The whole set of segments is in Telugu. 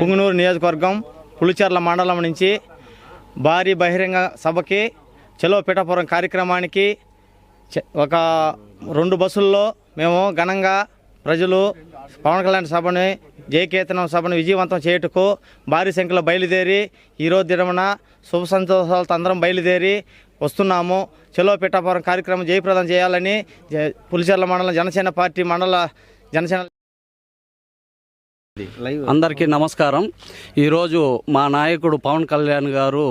పుంగనూరు నియోజకవర్గం పులిచెర్ల మండలం నుంచి భారీ బహిరంగ సభకి చలో పిఠాపురం కార్యక్రమానికి ఒక రెండు బస్సుల్లో మేము ఘనంగా ప్రజలు పవన్ కళ్యాణ్ సభని జయకేతనం సభను విజయవంతం చేయుటకు భారీ సంఖ్యలో బయలుదేరి ఈరోజు దినమున శుభ సంతోషాలతో అందరం బయలుదేరి వస్తున్నాము. చలో పిఠాపురం కార్యక్రమం జయప్రదం చేయాలని జ- పులిచెర్ల మండలం జనసేన పార్టీ మండల జనసేన అందరికీ నమస్కారం. ఈరోజు మా నాయకుడు పవన్ కళ్యాణ్ గారు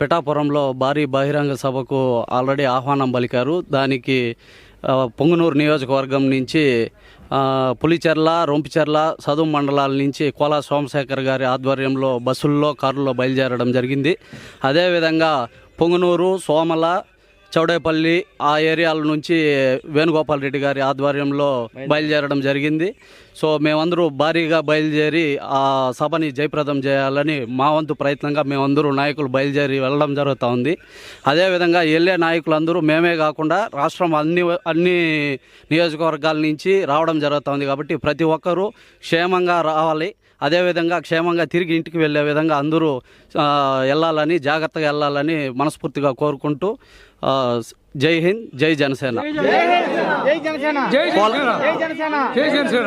పిఠాపురంలో భారీ బహిరంగ సభకు ఆల్రెడీ ఆహ్వానం పలికారు. దానికి పొంగునూరు నియోజకవర్గం నుంచి పులిచెర్ల రొంపిచెర్ల చదువు మండలాల నుంచి కోలా సోమశేఖర్ గారి ఆధ్వర్యంలో బస్సుల్లో కారుల్లో బయలుదేరడం జరిగింది. అదేవిధంగా పొంగునూరు సోమల చౌడేపల్లి ఆ ఏరియాల నుంచి వేణుగోపాల్ రెడ్డి గారి ఆధ్వర్యంలో బయలుదేరడం జరిగింది. సో మేమందరూ భారీగా బయలుదేరి ఆ సభని జయప్రదం చేయాలని మా వంతు ప్రయత్నంగా మేమందరూ నాయకులు బయలుదేరి వెళ్ళడం జరుగుతూ ఉంది. అదేవిధంగా వెళ్ళే నాయకులందరూ మేమే కాకుండా రాష్ట్రం అన్ని అన్ని నియోజకవర్గాల నుంచి రావడం జరుగుతుంది కాబట్టి ప్రతి ఒక్కరూ క్షేమంగా రావాలి. అదేవిధంగా క్షేమంగా తిరిగి ఇంటికి వెళ్ళే విధంగా అందరూ వెళ్ళాలని జాగ్రత్తగా వెళ్ళాలని మనస్ఫూర్తిగా కోరుకుంటూ జై హింద్ జై జనసేన జై జనసేన జై జనసేన